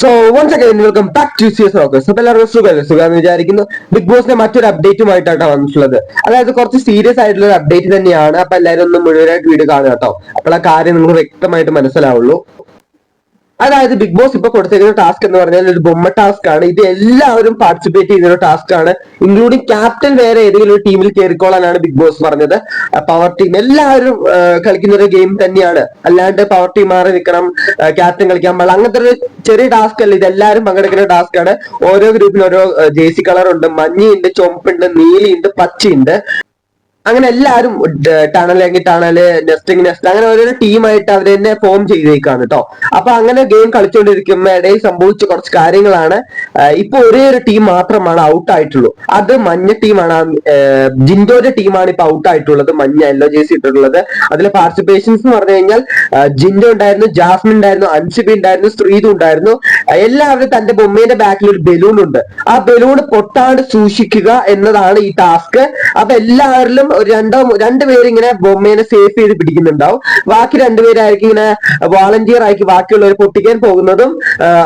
So once again welcome back to Siyas rockers അപ്പൊ എല്ലാവർക്കും സുഖമല്ലേ സുഖമെന്ന് വിചാരിക്കുന്നു. ബിഗ് ബോസിന്റെ മറ്റൊരു അപ്ഡേറ്റുമായിട്ടാണ് വന്നിട്ടുള്ളത്. അതായത് കുറച്ച് സീരിയസ് ആയിട്ടുള്ള ഒരു അപ്ഡേറ്റ് തന്നെയാണ്. അപ്പൊ എല്ലാവരും ഒന്ന് മുഴുവനായിട്ട് വീഡിയോ കാണുക കേട്ടോ. അപ്പോൾ ആ കാര്യം നിങ്ങൾക്ക് വ്യക്തമായിട്ട് മനസ്സിലാവുള്ളൂ. അതായത് ബിഗ് ബോസ് ഇപ്പൊ കൊടുത്തിരിക്കുന്ന ടാസ്ക് എന്ന് പറഞ്ഞാൽ ഒരു ബൊമ്മ ടാസ്ക് ആണ്. ഇത് എല്ലാവരും പാർട്ടിസിപ്പേറ്റ് ചെയ്യുന്ന ഒരു ടാസ്ക് ആണ്. ഇൻക്ലൂഡിങ് ക്യാപ്റ്റൻ വേറെ ഏതെങ്കിലും ഒരു ടീമിൽ കയറിക്കോളാനാണ് ബിഗ് ബോസ് പറഞ്ഞത്. പവർ ടീം എല്ലാവരും കളിക്കുന്ന ഒരു ഗെയിം തന്നെയാണ്. അല്ലാണ്ട് പവർ ടീം മാറി നിൽക്കണം ക്യാപ്റ്റൻ കളിക്കാൻ പാടില്ല. അങ്ങനത്തെ ഒരു ചെറിയ ടാസ്ക് അല്ല. ഇത് എല്ലാവരും പങ്കെടുക്കുന്ന ടാസ്ക് ആണ്. ഓരോ ഗ്രൂപ്പിൽ ഓരോ ജേഴ്സി കളർ ഉണ്ട്. മഞ്ഞയുണ്ട് ചുമപ്പുണ്ട് നീലിയുണ്ട് പച്ചയുണ്ട്. അങ്ങനെ എല്ലാവരും ടണൽ എങ്കിൽ ടണൽ നെസ്റ്റിംഗ് നെസ്റ്റ് അങ്ങനെ ഓരോരോ ടീമായിട്ട് അവർ തന്നെ ഫോം ചെയ്തേക്കാണ് കേട്ടോ അപ്പൊ അങ്ങനെ ഗെയിം കളിച്ചുകൊണ്ടിരിക്കുമ്പോൾ ഇടയിൽ സംഭവിച്ച കുറച്ച് കാര്യങ്ങളാണ് ഇപ്പൊ ഒരേ ഒരു ടീം മാത്രമാണ് ഔട്ട് ആയിട്ടുള്ളൂ. അത് മഞ്ഞ ടീമാണ് ജിൻഡോന്റെ ടീമാണ് ഇപ്പൊ ഔട്ട് ആയിട്ടുള്ളത് മഞ്ഞ യെല്ലോ ജേഴ്സി ഇട്ടിട്ടുള്ളത്. അതിലെ പാർട്ടിസിപ്പേഷൻസ് എന്ന് പറഞ്ഞു കഴിഞ്ഞാൽ ജിൻഡോ ഉണ്ടായിരുന്നു ജാസ്മിൻ ഉണ്ടായിരുന്നു അൻസിബി ഉണ്ടായിരുന്നു ശ്രീതു ഉണ്ടായിരുന്നു. എല്ലാവരും തന്റെ ബൊമ്മയുടെ ബാക്കിൽ ഒരു ബലൂൺ ഉണ്ട്. ആ ബലൂൺ പൊട്ടാണ്ട് സൂക്ഷിക്കുക എന്നതാണ് ഈ ടാസ്ക് അപ്പൊ എല്ലാവരിലും രണ്ടോ രണ്ടുപേര് രണ്ട് പേര് ഇങ്ങനെ ബൊമ്മേനെ സേഫ് ചെയ്ത് പിടിക്കുന്നുണ്ടാവും. ബാക്കി രണ്ടുപേരായിരിക്കും ഇങ്ങനെ വാളണ്ടിയർ ആയിരിക്കും ബാക്കിയുള്ളവർ പൊട്ടിക്കാൻ പോകുന്നതും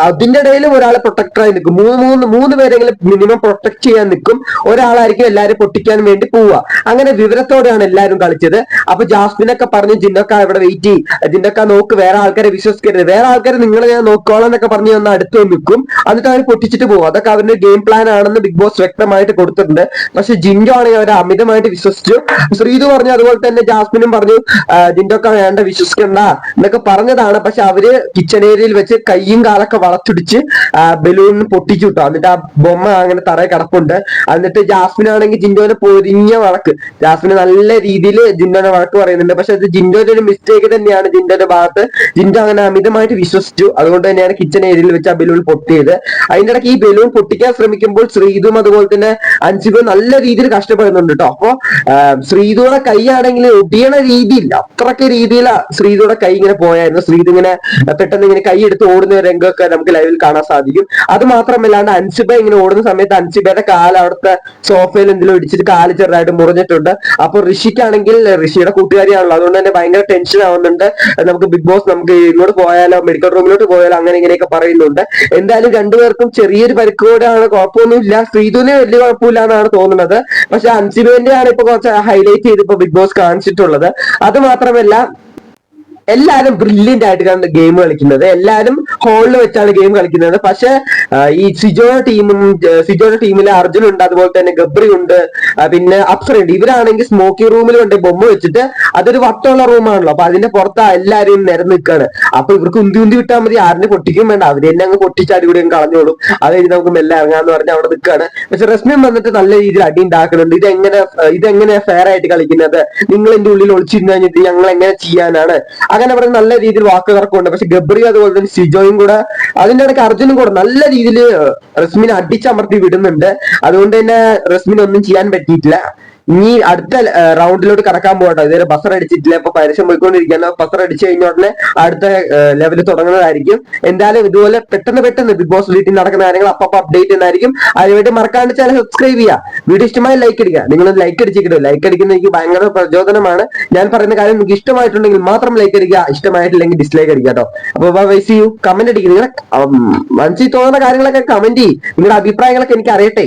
അതിന്റെ ഇടയിലും ഒരാളെ പ്രൊട്ടക്ടറായി നിൽക്കും. മൂന്ന് മൂന്ന് മൂന്ന് പേരെങ്കിലും മിനിമം പ്രൊട്ടക്ട് ചെയ്യാൻ നിൽക്കും. ഒരാളായിരിക്കും എല്ലാവരും പൊട്ടിക്കാൻ വേണ്ടി പോവുക. അങ്ങനെ വിവരത്തോടെയാണ് എല്ലാവരും കളിച്ചത്. അപ്പൊ ജാസ്മിനൊക്കെ പറഞ്ഞു ജിന്നൊക്കെ ഇവിടെ വെയിറ്റ് ചെയ്യും. ജിന്നൊക്കെ നോക്ക് വേറെ ആൾക്കാരെ വിശ്വസിക്കരുത്. വേറെ ആൾക്കാരെ നിങ്ങളെ ഞാൻ നോക്കോളാം എന്നൊക്കെ പറഞ്ഞു വന്ന് അടുത്ത് നിൽക്കും. എന്നിട്ട് അവർ പൊട്ടിച്ചിട്ട് പോകും. അതൊക്കെ അവരുടെ ഗെയിം പ്ലാൻ ആണെന്ന് ബിഗ് ബോസ് വ്യക്തമായിട്ട് കൊടുത്തിട്ടുണ്ട്. പക്ഷെ ജിൻഡോ ആണെങ്കിൽ അവരെ അമിതമായിട്ട് വിശ്വസിച്ചു. ശ്രീതു പറഞ്ഞു അതുപോലെ തന്നെ ജാസ്മിനും പറഞ്ഞു ജിൻഡോക്ക വേണ്ട വിശ്വസിക്കണ്ട എന്നൊക്കെ പറഞ്ഞതാണ്. പക്ഷെ അവർ കിച്ചൺ ഏരിയയിൽ വെച്ച് കയ്യും കാലൊക്കെ വളച്ചൊടിച്ച് ബലൂൺ പൊട്ടിച്ചു കിട്ടും എന്നിട്ട് ആ ബൊമ്മ അങ്ങനെ തറയെ കിടപ്പുണ്ട്. എന്നിട്ട് ജാസ്മിൻ ആണെങ്കിൽ ജിൻഡോനെ പൊരിഞ്ഞ വഴക്ക്. ജാസ്മിന് നല്ല രീതിയിൽ ജിൻഡോനെ വഴക്ക് പറയുന്നുണ്ട്. പക്ഷെ അത് ജിൻഡോന്റെ ഒരു മിസ്റ്റേക്ക് തന്നെയാണ് ജിൻഡോന്റെ ഭാഗത്ത്. ജിൻഡോ അങ്ങനെ അമിതമായിട്ട് വിശ്വസിച്ചു. അതുകൊണ്ട് തന്നെയാണ് കിച്ചൺ ഏരിയയിൽ വെച്ച് ആ ബലൂൺ പൊട്ടിയത്. അതിന്റെ ഇടയ്ക്ക് ഈ ബലൂൺ പൊട്ടിക്കാൻ ശ്രമിക്കുമ്പോൾ ശ്രീതും അതുപോലെ തന്നെ അൻസിബും നല്ല രീതിയിൽ കഷ്ടപ്പെടുന്നുണ്ട് കേട്ടോ. അപ്പൊ ശ്രീതുടെ കൈയാണെങ്കിൽ ഒടിയണ രീതിയില്ല. അത്രയ്ക്ക് രീതിയിൽ ശ്രീതുടെ കൈ ഇങ്ങനെ പോയായിരുന്നു. ശ്രീതു ഇങ്ങനെ പെട്ടെന്ന് ഇങ്ങനെ കൈ എടുത്ത് ഓടുന്ന രംഗമൊക്കെ നമുക്ക് ലൈവിൽ കാണാൻ സാധിക്കും. അത് മാത്രമല്ലാണ്ട് അൻസിബ ഇങ്ങനെ ഓടുന്ന സമയത്ത് അൻസിബയുടെ കാൽ അവിടുത്തെ സോഫയിൽ എന്തെങ്കിലും ഇടിച്ചിട്ട് കാൽ ചെറുതായിട്ട് മുറിഞ്ഞിട്ടുണ്ട്. അപ്പൊ ഋഷിക്കാണെങ്കിൽ ഋഷിയുടെ കൂട്ടുകാരിയാണല്ലോ. അതുകൊണ്ട് തന്നെ ഭയങ്കര ടെൻഷൻ ആവുന്നുണ്ട്. നമുക്ക് ബിഗ് ബോസ് നമുക്ക് ഇങ്ങോട്ട് പോയാലോ മെഡിക്കൽ റൂമിലോട്ട് പോയാലോ അങ്ങനെ ഇങ്ങനെയൊക്കെ പറയുന്നുണ്ട്. എന്തായാലും രണ്ടുപേർക്കും ചെറിയൊരു പരിക്കോടാണ് കുഴപ്പമൊന്നുമില്ല. ശ്രീധുവിന് വലിയ കുഴപ്പമില്ല എന്നാണ് തോന്നുന്നത്. പക്ഷെ അൻസിബുവിന്റെ ആണ് ഇപ്പൊ കുറച്ച് ഹൈലൈറ്റ് ചെയ്ത് ഇപ്പൊ ബിഗ് ബോസ് കാണിച്ചിട്ടുള്ളത്. അത് മാത്രമല്ല എല്ലാരും ബ്രില്യന്റ് ആയിട്ടാണ് ഗെയിം കളിക്കുന്നത്. എല്ലാരും ഹോളിൽ വെച്ചാണ് ഗെയിം കളിക്കുന്നത്. പക്ഷെ ഈ സിജോ ടീമും സിജോ ടീമിൽ അർജുൻ ഉണ്ട് അതുപോലെ തന്നെ ഗബ്രി ഉണ്ട് പിന്നെ അപ്സര ഉണ്ട്. ഇവരാണെങ്കിൽ സ്മോക്കി റൂമിൽ കൊണ്ട് ബൊമ്മ വെച്ചിട്ട് അതൊരു വട്ടമുള്ള റൂമാണല്ലോ അപ്പൊ അതിന്റെ പുറത്ത് എല്ലാരും നിരം നിൽക്കാണ് അപ്പൊ ഇവർക്ക് ഉന്തി ഉന്തി വിട്ടാൽ മതി. ആരിനെ പൊട്ടിക്കും വേണ്ട. അവർ തന്നെ അങ്ങ് പൊട്ടിച്ചാടി കൂടി കളഞ്ഞോളും. അത് കഴിഞ്ഞ് നമുക്ക് മെല്ലെ ഇറങ്ങാന്ന് പറഞ്ഞ് അവിടെ നിൽക്കാണ് പക്ഷെ റസ്മിൻ വന്നിട്ട് നല്ല രീതിയിൽ അടി ഉണ്ടാക്കുന്നുണ്ട്. ഇതെങ്ങനെ ഇതെങ്ങനെ ഫെയർ ആയിട്ട് കളിക്കുന്നത്? നിങ്ങൾ എന്റെ ഉള്ളിൽ ഒളിച്ചിരുന്നു കഴിഞ്ഞിട്ട് ഞങ്ങൾ എങ്ങനെ ചെയ്യാനാണ്? അങ്ങനെ പറഞ്ഞ് നല്ല രീതിയിൽ വാക്ക് ഉണ്ട് പക്ഷെ ഗബ്രി അതുപോലെ തന്നെ ഷിജോയും കൂടെ അതിന്റെ ഇടയ്ക്ക് അർജുനും കൂടെ നല്ല രീതിയിൽ റസ്മിനെ അടിച്ചമർത്തി വിടുന്നുണ്ട്. അതുകൊണ്ട് തന്നെ റസ്മിന് ഒന്നും ചെയ്യാൻ പറ്റിയിട്ടില്ല. ഇനി അടുത്ത റൗണ്ടിലോട്ട് കടക്കാൻ പോകട്ടെ. ഇതുവരെ ബസർ അടിച്ചിട്ടില്ല. ഇപ്പൊ പരസ്യം പോയിക്കൊണ്ടിരിക്കുകയാണ്. ബസർ അടിച്ചു കഴിഞ്ഞ ഉടനെ അടുത്ത ലെവൽ തുടങ്ങുന്നതായിരിക്കും. എന്തായാലും ഇതുപോലെ പെട്ടെന്ന് പെട്ടെന്ന് ബിഗ് ബോസ് വീട്ടിൽ നടക്കുന്ന കാര്യങ്ങൾ അപ്പൊ അപ്ഡേറ്റ് ചെയ്യുന്നതായിരിക്കും. അതിനുവേണ്ടി മറക്കാണ്ട് ചാനൽ സബ്സ്ക്രൈബ് ചെയ്യുക. വീഡിയോ ഇഷ്ടമായി ലൈക്ക് അടിക്കുക. നിങ്ങൾ ലൈക്ക് അടിച്ചിട്ടോ ലൈക്ക് അടിക്കുന്ന എനിക്ക് ഭയങ്കര പ്രചോദനമാണ്. ഞാൻ പറയുന്ന കാര്യം നിങ്ങൾക്ക് ഇഷ്ടമായിട്ടുണ്ടെങ്കിൽ മാത്രം ലൈക്ക് അടിക്കുക. ഇഷ്ടമായിട്ടില്ലെങ്കിൽ ഡിസ്ലൈക്ക് അടിക്കുക കേട്ടോ. അപ്പൊ വൈസ് ചെയ്യൂ കമന്റ് അടിക്കുക നിങ്ങളുടെ മനസ്സിൽ തോന്നുന്ന കാര്യങ്ങളൊക്കെ കമന്റ് ചെയ്യും. നിങ്ങളുടെ അഭിപ്രായങ്ങളൊക്കെ എനിക്ക് അറിയട്ടെ.